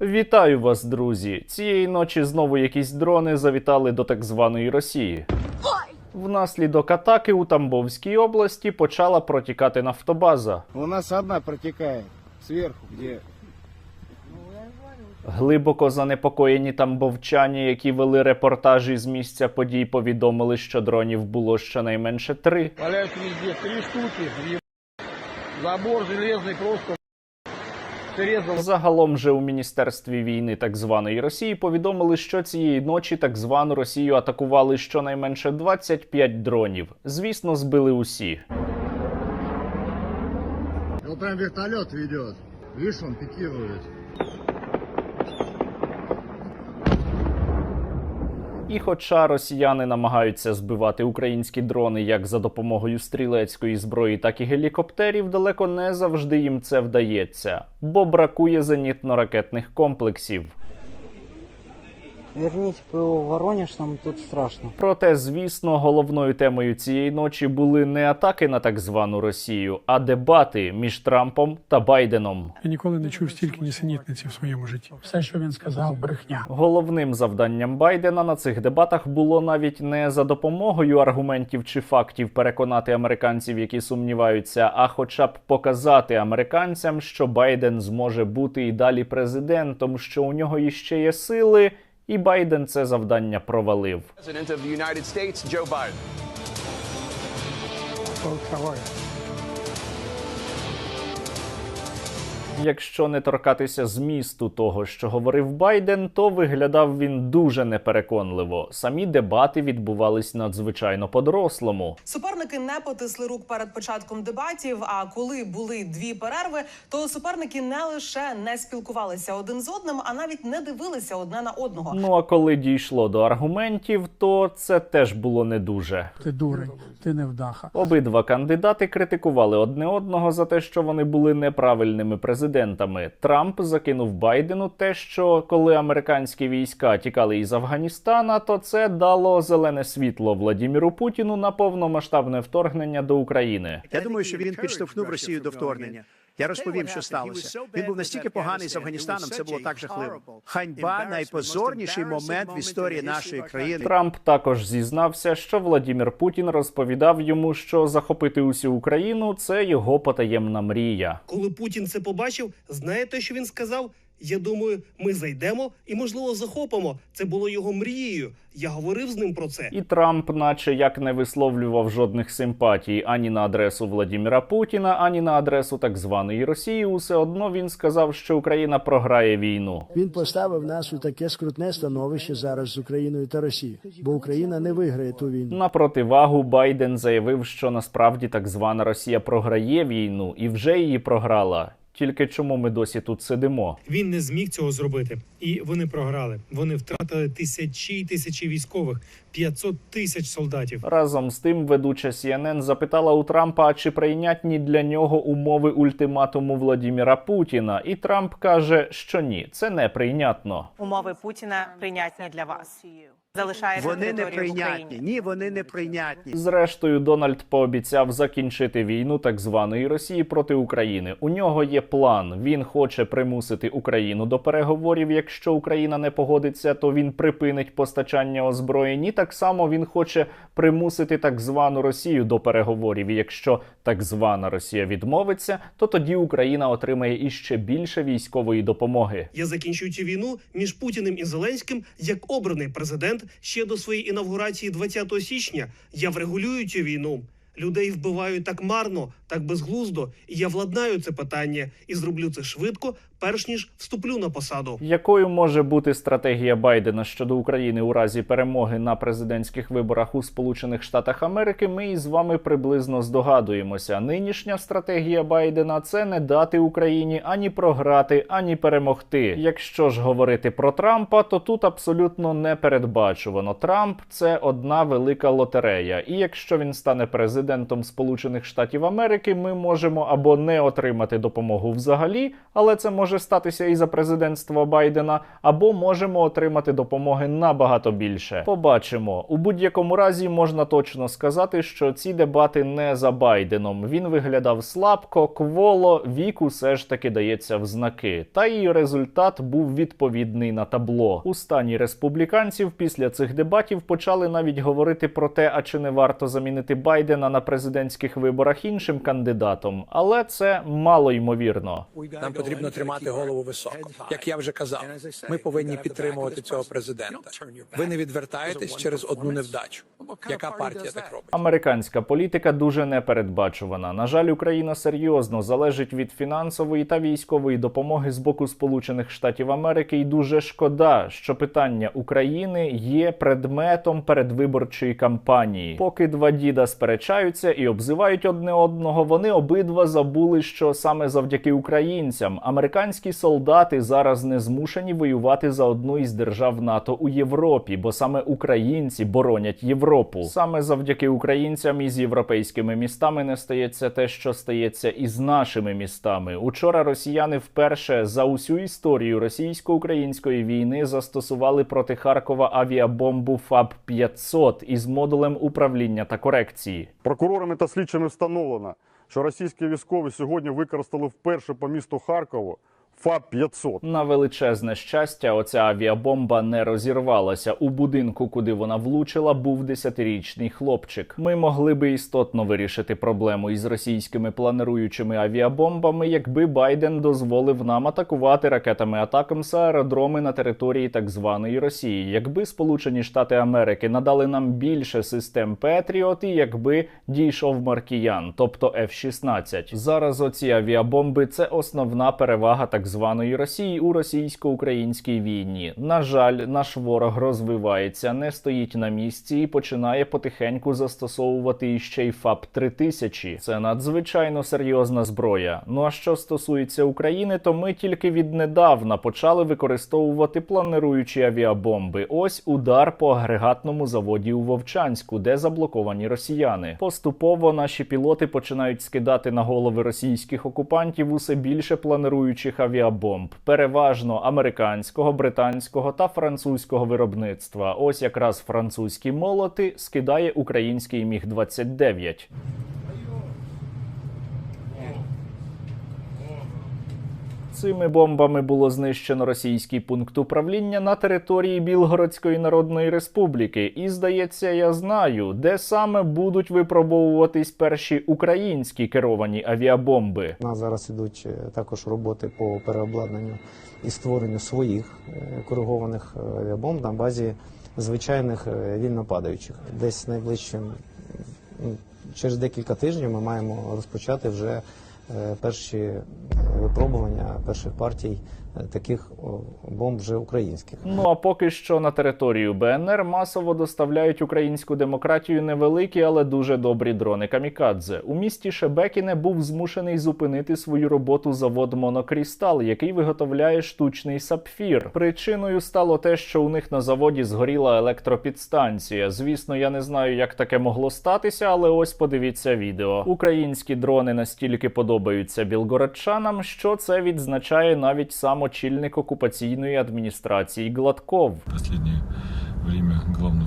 Вітаю вас, друзі! Цієї ночі знову якісь дрони завітали до так званої Росії. Внаслідок атаки у Тамбовській області почала протікати нафтобаза. У нас одна протекает сверху, где Глибоко занепокоєні тамбовчані, які вели репортажі з місця подій, повідомили, що дронів було щонайменше три. валяются везде три штуки. Забор железный просто. Загалом же у міністерстві війни так званої Росії повідомили, що цієї ночі так звану Росію атакували щонайменше 25 дронів. Звісно, збили усі. Он прям вертольот веде. Видишь, он пикирует. І хоча росіяни намагаються збивати українські дрони як за допомогою стрілецької зброї, так і гелікоптерів, далеко не завжди їм це вдається, бо бракує зенітно-ракетних комплексів. Верните ПО в Воронеж, нам тут страшно. Проте, звісно, головною темою цієї ночі були не атаки на так звану Росію, а дебати між Трампом та Байденом. Я ніколи не чув стільки нісенітниці в своєму житті. Все, що він сказав, брехня. Головним завданням Байдена на цих дебатах було навіть не за допомогою аргументів чи фактів переконати американців, які сумніваються, а хоча б показати американцям, що Байден зможе бути і далі президентом, що у нього іще є сили, і Байден це завдання провалив. The United States, Joe Biden. Якщо не торкатися змісту того, що говорив Байден, то виглядав він дуже непереконливо. Самі дебати відбувались надзвичайно по-дорослому. Суперники не потисли рук перед початком дебатів. А коли були дві перерви, то суперники не лише не спілкувалися один з одним, а навіть не дивилися одне на одного. Ну а коли дійшло до аргументів, то це теж було не дуже. Ти дурень, ти невдаха. Обидва кандидати критикували одне одного за те, що вони були неправильними президентами. Трамп закинув Байдену те, що коли американські війська тікали із Афганістана, то це дало зелене світло Владіміру Путіну на повномасштабне вторгнення до України. Я думаю, що він підштовхнув Росію до вторгнення. Я розповім, що сталося. Він був настільки поганий з Афганістаном. Це було так жахливо. Ханьба найпозорніший момент в історії нашої країни. Трамп також зізнався, що Владімір Путін розповідав йому, що захопити усю Україну це його потаємна мрія. Коли Путін це побачив, знаєте, що він сказав? Я думаю, ми зайдемо і, можливо, захопимо. Це було його мрією. Я говорив з ним про це. І Трамп, наче як не висловлював жодних симпатій ані на адресу Владіміра Путіна, ані на адресу так званої Росії, усе одно він сказав, що Україна програє війну. Він поставив нас у таке скрутне становище зараз з Україною та Росією, бо Україна не виграє ту війну. На противагу Байден заявив, що насправді так звана Росія програє війну і вже її програла. Тільки чому ми досі тут сидимо? Він не зміг цього зробити, і вони програли. Вони втратили тисячі й тисячі військових, 500 тисяч солдатів. Разом з тим, ведуча CNN запитала у Трампа, чи прийнятні для нього умови ультиматуму Владіміра Путіна. І Трамп каже, що ні, це неприйнятно. Умови Путіна прийнятні для вас. Залишаєте Вони не прийнятні. Ні, вони не прийнятні. Зрештою, Дональд пообіцяв закінчити війну так званої Росії проти України. У нього є план. Він хоче примусити Україну до переговорів. Якщо Україна не погодиться, то він припинить постачання озброєнь. І так само він хоче примусити так звану Росію до переговорів. І якщо так звана Росія відмовиться, то тоді Україна отримає іще більше військової допомоги. Я закінчую цю війну між Путіним і Зеленським як обраний президент ще до своєї інавгурації 20 січня. Я врегулюю цю війну. Людей вбивають так марно, так безглуздо, і я владнаю це питання і зроблю це швидко, перш ніж вступлю на посаду. Якою може бути стратегія Байдена щодо України у разі перемоги на президентських виборах у Сполучених Штатах Америки? Ми із вами приблизно здогадуємося. Нинішня стратегія Байдена це не дати Україні ані програти, ані перемогти. Якщо ж говорити про Трампа, то тут абсолютно не передбачувано. Трамп це одна велика лотерея, і якщо він стане президентом, президентом Сполучених Штатів Америки, ми можемо або не отримати допомогу взагалі, але це може статися і за президентства Байдена, або можемо отримати допомоги набагато більше. Побачимо. У будь-якому разі можна точно сказати, що ці дебати не за Байденом. Він виглядав слабко, кволо, вік усе ж таки дається в знаки. Та і результат був відповідний на табло. У стані республіканців після цих дебатів почали навіть говорити про те, а чи не варто замінити Байдена на президентських виборах іншим кандидатом, але це мало ймовірно. Нам потрібно тримати голову високо. Як я вже казав, ми повинні підтримувати цього президента. Ви не відвертаєтесь через одну невдачу. Яка партія так робить? Американська політика дуже непередбачувана. На жаль, Україна серйозно залежить від фінансової та військової допомоги з боку Сполучених Штатів Америки, і дуже шкода, що питання України є предметом передвиборчої кампанії. Поки два діда сперечаються і обзивають одне одного, вони обидва забули, що саме завдяки українцям американські солдати зараз не змушені воювати за одну із держав НАТО у Європі, бо саме українці боронять Європу. Саме завдяки українцям із європейськими містами не стається те, що стається із нашими містами. Учора росіяни вперше за усю історію російсько-української війни застосували проти Харкова авіабомбу ФАБ 500 із модулем управління та корекції. Прокурорами та слідчими встановлено, що російські військові сьогодні використали вперше по місту Харкову ФАБ-500. На величезне щастя, оця авіабомба не розірвалася. У будинку, куди вона влучила, був десятирічний хлопчик. Ми могли би істотно вирішити проблему із російськими плануючими авіабомбами, якби Байден дозволив нам атакувати ракетами Атакамс аеродроми на території так званої Росії. Якби Сполучені Штати Америки надали нам більше систем Петріот, і якби дійшов Маркіян, тобто F-16. Зараз оці авіабомби це основна перевага так званої Росії у російсько-українській війні. На жаль, наш ворог розвивається, не стоїть на місці і починає потихеньку застосовувати іще й ФАП 3000 Це надзвичайно серйозна зброя. Ну а що стосується України, то ми тільки віднедавна почали використовувати плануючі авіабомби. Ось удар по агрегатному заводі у Вовчанську, де заблоковані росіяни. Поступово наші пілоти починають скидати на голови російських окупантів усе більше плануючих авіабомб, переважно американського, британського та французького виробництва. Ось якраз французькі молоти скидає український міг 29 Цими бомбами було знищено російський пункт управління на території Білгородської Народної Республіки. І здається, я знаю, де саме будуть випробовуватись перші українські керовані авіабомби. У нас зараз ідуть е, також роботи по переобладнанню і створенню своїх е, коригованих е, авіабомб на базі звичайних е, вільно падаючих. Десь найближчим через декілька тижнів ми маємо розпочати вже перші випробування перших партій таких бомб вже українських. Ну а поки що на територію БНР масово доставляють українську демократію невеликі, але дуже добрі дрони камікадзе. У місті Шебекіне був змушений зупинити свою роботу завод Монокрістал, який виготовляє штучний сапфір. Причиною стало те, що у них на заводі згоріла електропідстанція. Звісно, я не знаю, як таке могло статися, але ось подивіться відео. Українські дрони настільки подобаються білгородчанам, що це відзначає навіть сам очільник окупаційної адміністрації Гладков. Останнє время впівдрони.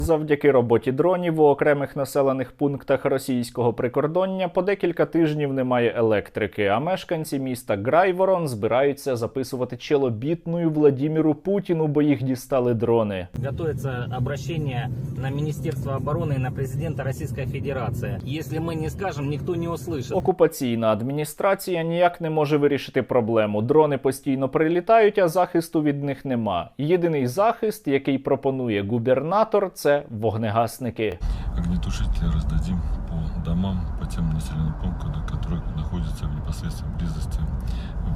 Завдяки роботі дронів у окремих населених пунктах російського прикордоння по декілька тижнів немає електрики. А мешканці міста Грайворон збираються записувати челобітною Владіміру Путіну, бо їх дістали дрони. Готовится обращение на Министерство обороны и на президента Российской Федерации. Если мы не скажем, никто не услышит. Окупаційна адміністрація ніяк не може вирішити проблему. Дрони постійно прилітають, а захисту від них нема. Єдиний захист, який пропонує губернатор, це вогнегасники. Огнетушитель роздадим по домам, по тем населенным пунктам, которые находятся в непосредственной близости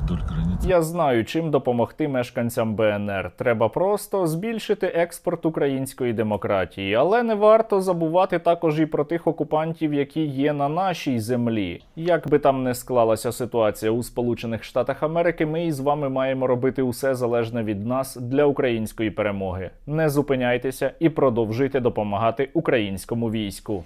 вдоль границы. Я знаю, чим допомогти мешканцям БНР. Треба просто збільшити експорт української демократії, але не варто забувати також і про тих окупантів, які є на нашій землі. Як би там не склалася ситуація у Сполучених Штатах Америки, ми із вами маємо робити усе залежне від нас для української перемоги. Не зупиняйтеся і продовжуйте допомагати українському війську.